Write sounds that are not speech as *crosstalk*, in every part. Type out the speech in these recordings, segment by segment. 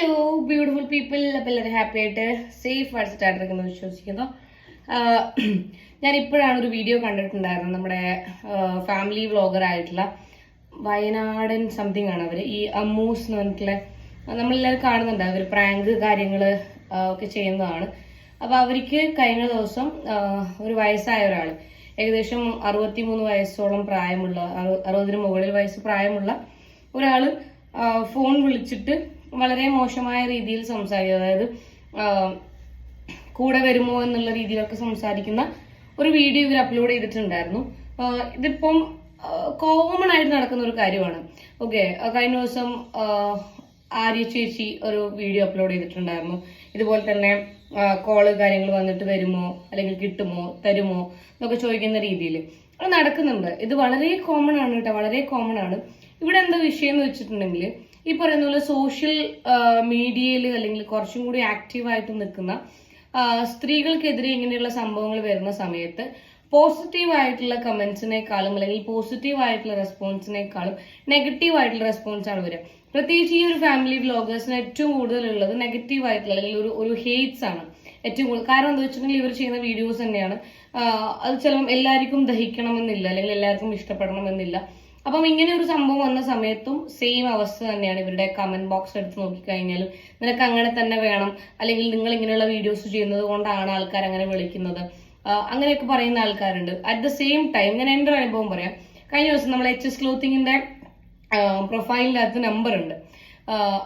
Hello beautiful people അപ്പോൾ എല്ലാവരും happy ആയിട്ട് സേഫ് ആയിട്ട് സ്റ്റാർട്ടിരിക്കുന്നു വിശ്വസിക്കുന്നു. ഞാൻ ഇപ്പോഴാണ് ഒരു വീഡിയോ കണ്ടിട്ടുണ്ടായിരുന്നത്. നമ്മുടെ ഫാമിലി വ്ളോഗർ ആയിട്ടുള്ള വയനാടൻ സംതിങ് ആണ് അവർ ഈ അമ്മൂസ് എന്ന് പറഞ്ഞിട്ടുള്ള നമ്മളെല്ലാവരും കാണുന്നുണ്ട്. അവർ പ്രാങ്ക് കാര്യങ്ങൾ ഒക്കെ ചെയ്യുന്നതാണ്. അപ്പോൾ അവർക്ക് കഴിഞ്ഞ ദിവസം ഒരു വയസ്സായ ഒരാൾ ഏകദേശം അറുപത്തിമൂന്ന് വയസ്സോളം പ്രായമുള്ള അറു- അറുപതിന് മുകളിൽ വയസ്സ് പ്രായമുള്ള ഒരാൾ ഫോൺ വിളിച്ചിട്ട് വളരെ മോശമായ രീതിയിൽ സംസാരിക്കും. അതായത് കൂടെ വരുമോ എന്നുള്ള രീതിയിലൊക്കെ സംസാരിക്കുന്ന ഒരു വീഡിയോ ഇവർ അപ്ലോഡ് ചെയ്തിട്ടുണ്ടായിരുന്നു. ഇതിപ്പം കോമൺ ആയിട്ട് നടക്കുന്ന ഒരു കാര്യമാണ്. ഓക്കെ കഴിഞ്ഞ ദിവസം ആര്യ ചേച്ചി ഒരു വീഡിയോ അപ്ലോഡ് ചെയ്തിട്ടുണ്ടായിരുന്നു. ഇതുപോലെ തന്നെ കോൾ കാര്യങ്ങൾ വന്നിട്ട് വരുമോ അല്ലെങ്കിൽ കിട്ടുമോ തരുമോ എന്നൊക്കെ ചോദിക്കുന്ന രീതിയിൽ. അത് നടക്കുന്നുണ്ട്. ഇത് വളരെ കോമൺ ആണ് കേട്ടോ വളരെ കോമൺ ആണ്. ഇവിടെ എന്താ വിഷയം എന്ന് വെച്ചിട്ടുണ്ടെങ്കിൽ ഈ പറയുന്ന പോലെ സോഷ്യൽ മീഡിയയിൽ അല്ലെങ്കിൽ കുറച്ചും കൂടി ആക്റ്റീവായിട്ട് നിൽക്കുന്ന സ്ത്രീകൾക്കെതിരെ ഇങ്ങനെയുള്ള സംഭവങ്ങൾ വരുന്ന സമയത്ത് പോസിറ്റീവ് ആയിട്ടുള്ള കമന്റ്സിനേക്കാളും അല്ലെങ്കിൽ പോസിറ്റീവ് ആയിട്ടുള്ള റെസ്പോൺസിനേക്കാളും നെഗറ്റീവ് ആയിട്ടുള്ള റെസ്പോൺസ് ആണ് വരിക. പ്രത്യേകിച്ച് ഈ ഒരു ഫാമിലി വ്ലോഗേഴ്സിന് ഏറ്റവും കൂടുതലുള്ളത് നെഗറ്റീവ് ആയിട്ടുള്ള അല്ലെങ്കിൽ ഒരു ഒരു ഹെയ്റ്റ്സ് ആണ് ഏറ്റവും കൂടുതൽ. കാരണം എന്താ വെച്ചിട്ടുണ്ടെങ്കിൽ ഇവർ ചെയ്യുന്ന വീഡിയോസ് തന്നെയാണ്. അത് ചിലപ്പം എല്ലാവർക്കും ദഹിക്കണമെന്നില്ല അല്ലെങ്കിൽ എല്ലാവർക്കും ഇഷ്ടപ്പെടണമെന്നില്ല. അപ്പം ഇങ്ങനെ ഒരു സംഭവം വന്ന സമയത്തും സെയിം അവസ്ഥ തന്നെയാണ് ഇവരുടെ കമന്റ് ബോക്സ് എടുത്ത് നോക്കിക്കഴിഞ്ഞാലും നിനക്ക് അങ്ങനെ തന്നെ വേണം. അല്ലെങ്കിൽ നിങ്ങൾ ഇങ്ങനെയുള്ള വീഡിയോസ് ചെയ്യുന്നത് കൊണ്ടാണ് ആൾക്കാർ അങ്ങനെ വിളിക്കുന്നത്. അങ്ങനെയൊക്കെ പറയുന്ന ആൾക്കാരുണ്ട്. അറ്റ് ദ സെയിം ടൈം ഞാൻ എന്റെ അനുഭവം പറയാം. കഴിഞ്ഞ ദിവസം നമ്മൾ എച്ച് എസ് ക്ലോത്തിങ്ങിന്റെ പ്രൊഫൈലിനകത്ത് നമ്പർ ഉണ്ട്.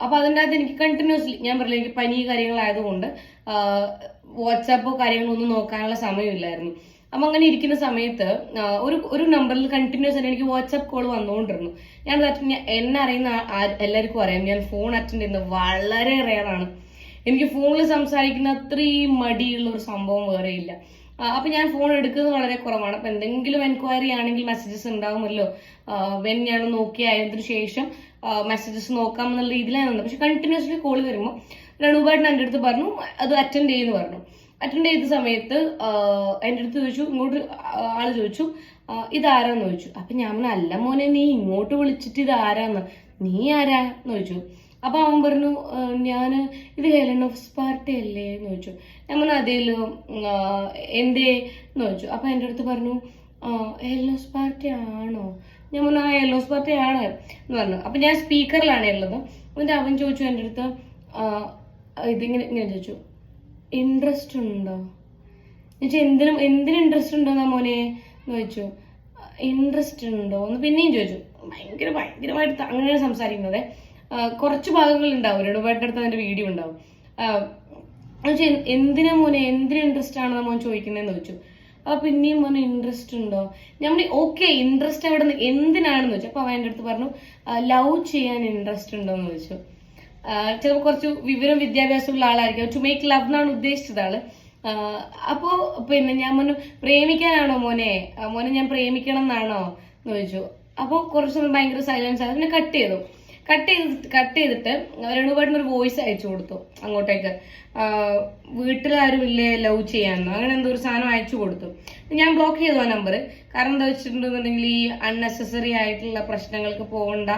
അപ്പൊ അതിന്റെ അകത്ത് എനിക്ക് കണ്ടിന്യൂസ്ലി ഞാൻ പറഞ്ഞില്ല എനിക്ക് പനി കാര്യങ്ങളായതുകൊണ്ട് വാട്സാപ്പോ കാര്യങ്ങളൊന്നും നോക്കാനുള്ള സമയമില്ലായിരുന്നു. അപ്പൊ അങ്ങനെ ഇരിക്കുന്ന സമയത്ത് ഒരു ഒരു നമ്പറിൽ കണ്ടിന്യൂസ് ആയിട്ട് എനിക്ക് വാട്സ്ആപ്പ് കോൾ വന്നുകൊണ്ടിരുന്നു ഞാൻ അറ്റൻഡ് എന്നെ അറിയുന്ന എല്ലാവർക്കും അറിയാം. ഞാൻ ഫോൺ അറ്റൻഡ് ചെയ്യുന്നത് വളരെ റെയറാണ് എനിക്ക് ഫോണിൽ സംസാരിക്കുന്ന അത്രയും മടിയുള്ള ഒരു സംഭവം വേറെ ഇല്ല. അപ്പൊ ഞാൻ ഫോൺ എടുക്കുന്നത് വളരെ കുറവാണ്. അപ്പൊ എന്തെങ്കിലും എൻക്വയറി ആണെങ്കിൽ മെസ്സേജസ് ഉണ്ടാവുമല്ലോ. വെൻ ഞാൻ നോക്കി ആയതിനു ശേഷം മെസ്സേജസ് നോക്കാം എന്നുള്ള രീതിയിലാണ് പക്ഷെ കണ്ടിന്യൂസ്ലി കോൾ വരുമ്പോൾ രണുബാട്ടൻ എന്റെ അടുത്ത് പറഞ്ഞു അത് അറ്റൻഡ് ചെയ്യുന്നു പറഞ്ഞു. അറ്റൻഡ് ചെയ്ത സമയത്ത് എന്റെ അടുത്ത് ചോദിച്ചു ഇങ്ങോട്ട് ആൾ ചോദിച്ചു ഇതാരാന്ന് ചോദിച്ചു. അപ്പൊ ഞാൻ പറഞ്ഞു അല്ല മോനെ നീ ഇങ്ങോട്ട് വിളിച്ചിട്ട് ഇത് ആരാന്ന് നീ ആരാ? എന്ന് ചോദിച്ചു. അപ്പൊ അവൻ പറഞ്ഞു ഞാൻ ഇത് ഹെലൻ ഓഫ് സ്പാർട്ടി അല്ലേ? എന്ന് ചോദിച്ചു. ഞാൻ പറഞ്ഞു അതേലോ എന്തേ? എന്ന് ചോദിച്ചു. അപ്പൊ എന്റെ അടുത്ത് പറഞ്ഞു ഓഫ് സ്പാർട്ടി ആണോ? ഞാൻ പറഞ്ഞു ആ ഓഫ് സ്പാർട്ടി ആണ് എന്ന് പറഞ്ഞു. അപ്പൊ ഞാൻ സ്പീക്കറിലാണ് ഉള്ളത്. എന്നിട്ട് അവൻ ചോദിച്ചു എന്റെ അടുത്ത് ഇതിങ്ങനെ ഇങ്ങനെ ചോദിച്ചു. ഇൻട്രസ്റ്റ് ഉണ്ടോ? എന്നുവെച്ചാൽ എന്തിനും എന്തിനും ഇൻട്രസ്റ്റ് ഉണ്ടോ എന്നാ മോനെ? എന്ന് ചോദിച്ചു. ഇൻട്രസ്റ്റ് ഉണ്ടോ? എന്ന് പിന്നെയും ചോദിച്ചു. ഭയങ്കര ഭയങ്കരമായിട്ട് അങ്ങനെയാണ് സംസാരിക്കുന്നത്. കുറച്ച് ഭാഗങ്ങൾ ഉണ്ടാവും. ഒരു അടുത്ത് അതിന്റെ വീഡിയോ ഉണ്ടാവും. എന്നുവെച്ചാൽ എന്തിനാ മോനെ? എന്തിന് ഇൻട്രസ്റ്റ് ആണെന്ന് മോൻ ചോദിക്കുന്നതെന്ന് ചോദിച്ചു. അപ്പൊ പിന്നെയും മോനെ ഇൻട്രസ്റ്റ് ഉണ്ടോ? ഞാൻ ഓക്കെ ഇൻട്രസ്റ്റ് അവിടെ നിന്ന് എന്തിനാണെന്ന് ചോദിച്ചു. അപ്പൊ അവൻ എന്റെ അടുത്ത് പറഞ്ഞു ലവ് ചെയ്യാൻ ഇൻട്രസ്റ്റ് ഉണ്ടോ എന്ന് ചോദിച്ചു. ചിലപ്പോൾ കുറച്ച് വിവരം വിദ്യാഭ്യാസമുള്ള ആളായിരിക്കും. ടു മേക്ക് ലവ് എന്നാണ് ഉദ്ദേശിച്ചത് ആൾ. അപ്പോ പിന്നെ ഞാൻ മോന് പ്രേമിക്കാനാണോ മോനെ? മോനെ ഞാൻ പ്രേമിക്കണം എന്നാണോ എന്ന് ചോദിച്ചു. അപ്പോൾ കുറച്ച് ഭയങ്കര സൈലൻസ് ആയി. പിന്നെ കട്ട് ചെയ്തു. കട്ട് ചെയ്ത് കട്ട് ചെയ്തിട്ട് രണ്ടുപാട്ടിന് ഒരു വോയിസ് അയച്ചു കൊടുത്തു അങ്ങോട്ടേക്ക്. വീട്ടിലാരും ഇല്ലേ ലവ് ചെയ്യാന്നോ? അങ്ങനെ എന്തോ ഒരു സാധനം അയച്ചു കൊടുത്തു. ഞാൻ ബ്ലോക്ക് ചെയ്തു ആ നമ്പർ കാരണം എന്താ വെച്ചിട്ടുണ്ടെന്നുണ്ടെങ്കിൽ ഈ അൺനെസസറി ആയിട്ടുള്ള പ്രശ്നങ്ങൾക്ക് പോകണ്ട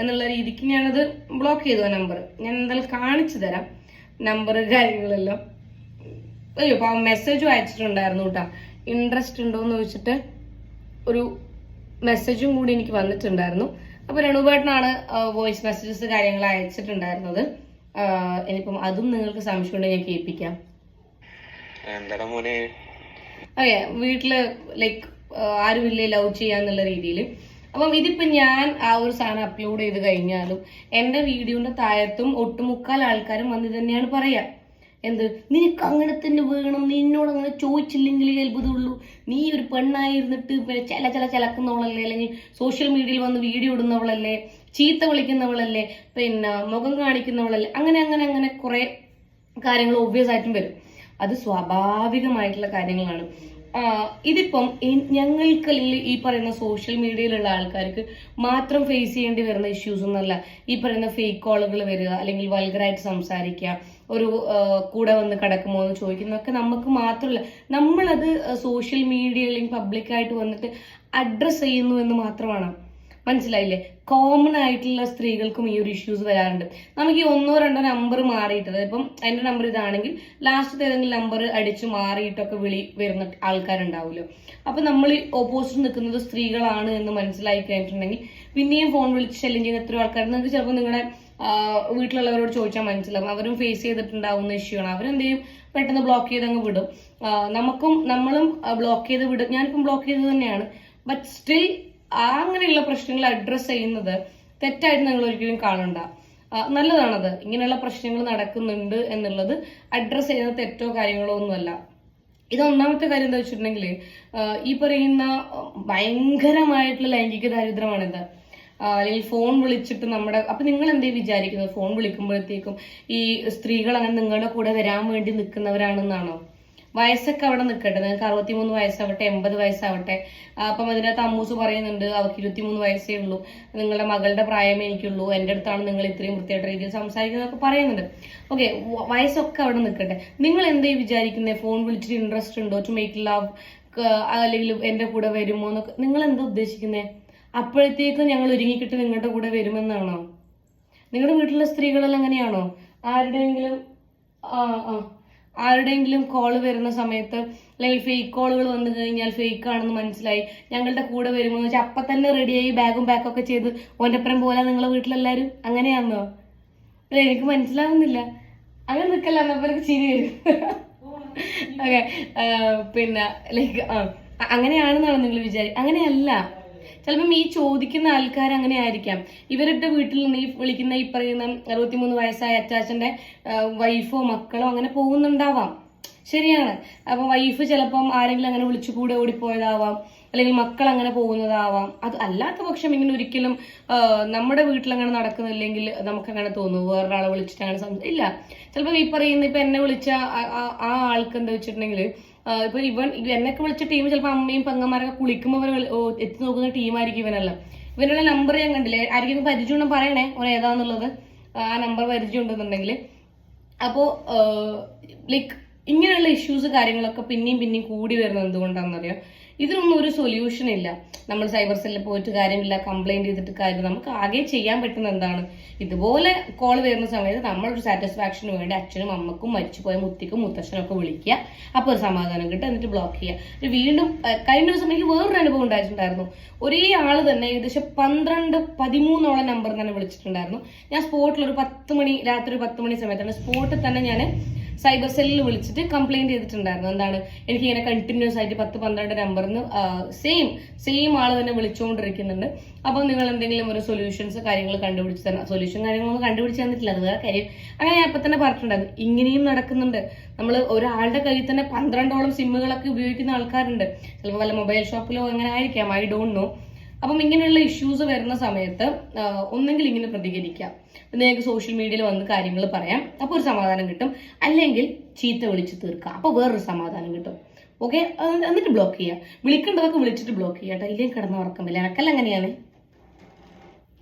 എന്നുള്ള രീതിക്ക് ഞാനത് ബ്ലോക്ക് ചെയ്തു ആ നമ്പർ ഞാൻ എന്തായാലും കാണിച്ചു തരാം നമ്പർ കാര്യങ്ങളെല്ലാം. അയ്യോ അപ്പൊ മെസ്സേജ് അയച്ചിട്ടുണ്ടായിരുന്നു കേട്ടോ ഇൻട്രസ്റ്റ് ഉണ്ടോ എന്ന് ചോദിച്ചിട്ട് ഒരു മെസ്സേജും കൂടി എനിക്ക് വന്നിട്ടുണ്ടായിരുന്നു. അപ്പോൾ രണുപേട്ടനാണ് വോയിസ് മെസ്സേജസ് കാര്യങ്ങൾ അയച്ചിട്ടുണ്ടായിരുന്നത്. ഇനിയിപ്പം അതും നിങ്ങൾക്ക് സംശയമുണ്ടെങ്കിൽ ഞാൻ കേൾപ്പിക്കാം. അതെ വീട്ടിൽ ലൈക്ക് ആരും ഇല്ലേ ലവ് ചെയ്യാന്നുള്ള രീതിയിൽ അപ്പം ഇതിപ്പോൾ ഞാൻ ആ ഒരു സാധനം അപ്ലോഡ് ചെയ്ത് കഴിഞ്ഞാലും എന്റെ വീഡിയോന്റെ താഴത്തും ഒട്ടുമുക്കാൽ ആൾക്കാരും വന്ന് തന്നെയാണ് പറയാ. എന്ത്? നിനക്ക് അങ്ങനെ തന്നെ വേണം. നിന്നോട് അങ്ങനെ ചോദിച്ചില്ലെങ്കിൽ അത്ഭുതമുള്ളൂ. നീ ഒരു പെണ്ണായിരുന്നിട്ട് പിന്നെ ചില ചില ചിലക്കുന്നവളല്ലേ? അല്ലെങ്കിൽ സോഷ്യൽ മീഡിയയിൽ വന്ന് വീഡിയോ ഇടുന്നവളല്ലേ? ചീത്ത വിളിക്കുന്നവളല്ലേ? പിന്നെ മുഖം കാണിക്കുന്നവളല്ലേ? അങ്ങനെ അങ്ങനെ അങ്ങനെ കുറേ കാര്യങ്ങൾ ഒബ്വിയസ് ആയിട്ടും വരും. അത് സ്വാഭാവികമായിട്ടുള്ള കാര്യങ്ങളാണ്. ഇതിപ്പം ഞങ്ങൾക്ക് ഈ പറയുന്ന സോഷ്യൽ മീഡിയയിലുള്ള ആൾക്കാർക്ക് മാത്രം ഫേസ് ചെയ്യേണ്ടി വരുന്ന ഇഷ്യൂസ് ഒന്നല്ല ഈ പറയുന്ന ഫേക്ക് കോളുകൾ വരിക അല്ലെങ്കിൽ വൾഗറായിട്ട് സംസാരിക്കുക ഒരു കൂടെ വന്ന് കിടക്കുമോ എന്ന് ചോദിക്കുന്നതൊക്കെ നമുക്ക് മാത്രമല്ല. നമ്മളത് സോഷ്യൽ മീഡിയ അല്ലെങ്കിൽ പബ്ലിക്കായിട്ട് വന്നിട്ട് അഡ്രസ്സ് ചെയ്യുന്നു എന്ന് മാത്രമാണ്. മനസ്സിലായില്ലേ? കോമൺ ആയിട്ടുള്ള സ്ത്രീകൾക്കും ഈ ഒരു ഇഷ്യൂസ് വരാറുണ്ട്. നമുക്ക് ഈ ഒന്നോ രണ്ടോ നമ്പർ മാറിയിട്ടത് ഇപ്പം എന്റെ നമ്പർ ഇതാണെങ്കിൽ ലാസ്റ്റ് ഏതെങ്കിലും നമ്പർ അടിച്ച് മാറിയിട്ടൊക്കെ വിളി വരുന്ന ആൾക്കാരുണ്ടാവുമല്ലോ അപ്പൊ നമ്മൾ ഓപ്പോസിറ്റ് നിൽക്കുന്നത് സ്ത്രീകളാണ് എന്ന് മനസ്സിലായി കഴിഞ്ഞിട്ടുണ്ടെങ്കിൽ പിന്നെയും ഫോൺ വിളിച്ച് ശല്യം ചെയ്യുന്ന എത്രയോ ആൾക്കാർ നിങ്ങൾക്ക് ചിലപ്പോൾ നിങ്ങളുടെ വീട്ടിലുള്ളവരോട് ചോദിച്ചാൽ മനസ്സിലാവും. അവരും ഫേസ് ചെയ്തിട്ടുണ്ടാവുന്ന ഇഷ്യൂ ആണ്. അവരെന്ത് ചെയ്യും പെട്ടെന്ന് ബ്ലോക്ക് ചെയ്ത് അങ്ങ് വിടും. നമുക്കും നമ്മളും ബ്ലോക്ക് ചെയ്ത് വിടും. ഞാനിപ്പം ബ്ലോക്ക് ചെയ്ത് തന്നെയാണ്. ബട്ട് സ്റ്റിൽ അങ്ങനെയുള്ള പ്രശ്നങ്ങൾ അഡ്രസ്സ് ചെയ്യുന്നത് തെറ്റായിട്ട് നിങ്ങൾ ഒരിക്കലും കാണണ്ട. നല്ലതാണത്. ഇങ്ങനെയുള്ള പ്രശ്നങ്ങൾ നടക്കുന്നുണ്ട് എന്നുള്ളത് അഡ്രസ്സ് ചെയ്യുന്ന തെറ്റോ കാര്യങ്ങളോ ഒന്നുമല്ല. ഇത് ഒന്നാമത്തെ കാര്യം എന്താ വെച്ചിട്ടുണ്ടെങ്കിൽ ഈ പറയുന്ന ഭയങ്കരമായിട്ടുള്ള ലൈംഗിക ദാരിദ്ര്യമാണിത്. അല്ലെങ്കിൽ ഫോൺ വിളിച്ചിട്ട് നമ്മുടെ അപ്പൊ നിങ്ങൾ എന്തേ വിചാരിക്കുന്നത്? ഫോൺ വിളിക്കുമ്പോഴത്തേക്കും ഈ സ്ത്രീകൾ അങ്ങനെ നിങ്ങളുടെ കൂടെ വരാൻ വേണ്ടി നിൽക്കുന്നവരാണെന്നാണോ? വയസ്സൊക്കെ അവിടെ നിൽക്കട്ടെ നിങ്ങൾക്ക് അറുപത്തിമൂന്ന് വയസ്സാവട്ടെ എൺപത് വയസ്സാവട്ടെ. അപ്പം അതിനകത്ത് അമ്മൂസ് പറയുന്നുണ്ട് അവർക്ക് ഇരുപത്തിമൂന്ന് വയസ്സേ ഉള്ളൂ. നിങ്ങളുടെ മകളുടെ പ്രായമേ എനിക്കുള്ളൂ. എന്റെ അടുത്താണ് നിങ്ങൾ ഇത്രയും വൃത്തിയായിട്ട് രീതിയിൽ സംസാരിക്കുന്നതൊക്കെ പറയുന്നുണ്ട് ഓക്കെ വയസ്സൊക്കെ അവിടെ നിൽക്കട്ടെ നിങ്ങൾ എന്തേ വിചാരിക്കുന്നത് ഫോൺ വിളിച്ചിട്ട് ഇൻട്രസ്റ്റ് ഉണ്ടോ? ടു മേക്ക് ലവ് അല്ലെങ്കിൽ എന്റെ കൂടെ വരുമോ എന്നൊക്കെ. നിങ്ങൾ എന്താ ഉദ്ദേശിക്കുന്നത് അപ്പോഴത്തേക്കും ഞങ്ങൾ ഒരുങ്ങിക്കിട്ട് നിങ്ങളുടെ കൂടെ വരുമെന്നാണോ? നിങ്ങളുടെ വീട്ടിലെ സ്ത്രീകളെല്ലാം അങ്ങനെയാണോ? ആരുടെയെങ്കിലും ആ ആ. ആരുടെയെങ്കിലും കോൾ വരുന്ന സമയത്ത് അല്ലെങ്കിൽ ഫേക്ക് കോളുകൾ വന്നു കഴിഞ്ഞാൽ ഫേക്ക് ആണെന്ന് മനസ്സിലായി. ഞങ്ങളുടെ കൂടെ വരുമ്പോൾ വെച്ചാൽ അപ്പം തന്നെ റെഡിയായി ബാഗും ബാക്കൊക്കെ ചെയ്ത് ഓന്റെപ്പുറം പോലെ നിങ്ങളെ വീട്ടിലെല്ലാവരും അങ്ങനെയാണെന്നോ അല്ല എനിക്ക് മനസ്സിലാവുന്നില്ല. അങ്ങനെ നിൽക്കല്ല എന്നപ്പോലൊക്കെ ചിരി വരും. *laughs* ഓക്കെ പിന്നെ ലൈക്ക് അങ്ങനെയാണെന്നാണ് നിങ്ങൾ വിചാരി അങ്ങനെയല്ല. ചിലപ്പം ഈ ചോദിക്കുന്ന ആൾക്കാർ അങ്ങനെ ആയിരിക്കാം. ഇവരുടെ വീട്ടിൽ നിന്ന് ഈ വിളിക്കുന്ന ഈ പറയുന്ന അറുപത്തിമൂന്ന് വയസ്സായ അച്ചാച്ചന്റെ വൈഫോ മക്കളോ അങ്ങനെ പോകുന്നുണ്ടാവാം. ശരിയാണ്. അപ്പൊ വൈഫ് ചിലപ്പം ആരെങ്കിലും അങ്ങനെ വിളിച്ചു കൂടെ ഓടിപ്പോയതാവാം. അല്ലെങ്കിൽ മക്കൾ അങ്ങനെ പോകുന്നതാവാം. അത് അല്ലാത്ത പക്ഷം ഇങ്ങനെ ഒരിക്കലും നമ്മുടെ വീട്ടിൽ അങ്ങനെ നടക്കുന്നില്ലെങ്കിൽ നമുക്ക് അങ്ങനെ തോന്നും. വേറൊരാളെ വിളിച്ചിട്ട് അങ്ങനെ സംസാരിക്കും ഇല്ല. ചിലപ്പോൾ ഈ പറയുന്ന ഇപ്പൊ എന്നെ വിളിച്ച ആ ആൾക്ക് എന്താ വെച്ചിട്ടുണ്ടെങ്കിൽ ഇപ്പൊ ഇവൻ ഇവ- എന്നൊക്കെ വിളിച്ച ടീം ചിലപ്പോൾ അമ്മയും പെങ്ങന്മാരൊക്കെ കുളിക്കുമ്പോൾ അവർ എത്തി നോക്കുന്ന ടീമായിരിക്കും ഇവനെല്ലാം ഇവനുള്ള നമ്പർ ഞാൻ കണ്ടില്ലേ? ആരെങ്കിലും പരിചയം പറയണേ. ഓൻ ഏതാന്നുള്ളത്. ആ നമ്പർ പരിചയം ഉണ്ടെന്നുണ്ടെങ്കിൽ. അപ്പോൾ ലൈക്ക് ഇങ്ങനെയുള്ള ഇഷ്യൂസ് കാര്യങ്ങളൊക്കെ പിന്നെയും പിന്നെയും കൂടി വരുന്നത് എന്തുകൊണ്ടാണെന്നറിയാം? ഇതിനൊന്നും ഒരു സൊല്യൂഷൻ ഇല്ല. നമ്മൾ സൈബർ സെല്ലിൽ പോയിട്ട് കാര്യമില്ല കംപ്ലൈന്റ് ചെയ്തിട്ട് കാര്യം നമുക്ക് ആകെ ചെയ്യാൻ പറ്റുന്ന എന്താണ്? ഇതുപോലെ കോൾ വരുന്ന സമയത്ത് നമ്മളൊരു സാറ്റിസ്ഫാക്ഷന് വേണ്ടി അച്ഛനും അമ്മക്കും മരിച്ചുപോയ മുത്തിക്കും മുത്തശ്ശനും ഒക്കെ വിളിക്കുക. അപ്പോൾ ഒരു സമാധാനം കിട്ടും. എന്നിട്ട് ബ്ലോക്ക് ചെയ്യുക. വീണ്ടും കഴിഞ്ഞ ദിവസം എനിക്ക് വേറൊരു അനുഭവം ഉണ്ടായിട്ടുണ്ടായിരുന്നു. ഒരേ ആൾ തന്നെ ഏകദേശം പന്ത്രണ്ട് പതിമൂന്നോളം നമ്പർ തന്നെ വിളിച്ചിട്ടുണ്ടായിരുന്നു. ഞാൻ സ്പോട്ടിൽ ഒരു പത്ത് മണി രാത്രി ഒരു പത്ത് മണി സമയത്താണ് സ്പോട്ടിൽ തന്നെ ഞാൻ സൈബർ സെല്ലിൽ വിളിച്ചിട്ട് കംപ്ലൈന്റ് ചെയ്തിട്ടുണ്ടായിരുന്നു. എന്താണ്? എനിക്ക് ഇങ്ങനെ കണ്ടിന്യൂസ് ആയിട്ട് പത്ത് പന്ത്രണ്ട് നമ്പറിന് സെയിം സെയിം ആൾ തന്നെ വിളിച്ചുകൊണ്ടിരിക്കുന്നുണ്ട് അപ്പോൾ നിങ്ങൾ എന്തെങ്കിലും ഒരു സൊല്യൂഷൻസ് കാര്യങ്ങൾ കണ്ടുപിടിച്ച് തരണം സൊല്യൂഷൻ കാര്യങ്ങളൊന്നും കണ്ടുപിടിച്ച് തന്നിട്ടില്ല. അത് വേറെ കാര്യം. അങ്ങനെ ഞാൻ അപ്പം തന്നെ പറഞ്ഞിട്ടുണ്ടായിരുന്നു. ഇങ്ങനെയും നടക്കുന്നുണ്ട്. നമ്മൾ ഒരാളുടെ കയ്യിൽ തന്നെ പന്ത്രണ്ടോളം സിമ്മുകളൊക്കെ ഉപയോഗിക്കുന്ന ആൾക്കാരുണ്ട്. ചിലപ്പോൾ വല്ല മൊബൈൽ ഷോപ്പിലോ അങ്ങനെ ആയിരിക്കാം. ഐ ഡോണ്ട് നോ അപ്പം ഇങ്ങനെയുള്ള ഇഷ്യൂസ് വരുന്ന സമയത്ത് ഒന്നെങ്കിൽ ഇങ്ങനെ പ്രതികരിക്കാം. നിങ്ങൾക്ക് സോഷ്യൽ മീഡിയയിൽ വന്ന് കാര്യങ്ങൾ പറയാം. അപ്പോൾ ഒരു സമാധാനം കിട്ടും. അല്ലെങ്കിൽ ചീത്ത വിളിച്ച് തീർക്കാം. അപ്പോൾ വേറൊരു സമാധാനം കിട്ടും. ഓക്കെ എന്നിട്ട് ബ്ലോക്ക് ചെയ്യുക വിളിക്കേണ്ടതൊക്കെ വിളിച്ചിട്ട് ബ്ലോക്ക് ചെയ്യാം കേട്ടോ. ഇല്ലെങ്കിൽ കിടന്ന് ഉറക്കം വരില്ല എനക്കല്ല അങ്ങനെയാണ്.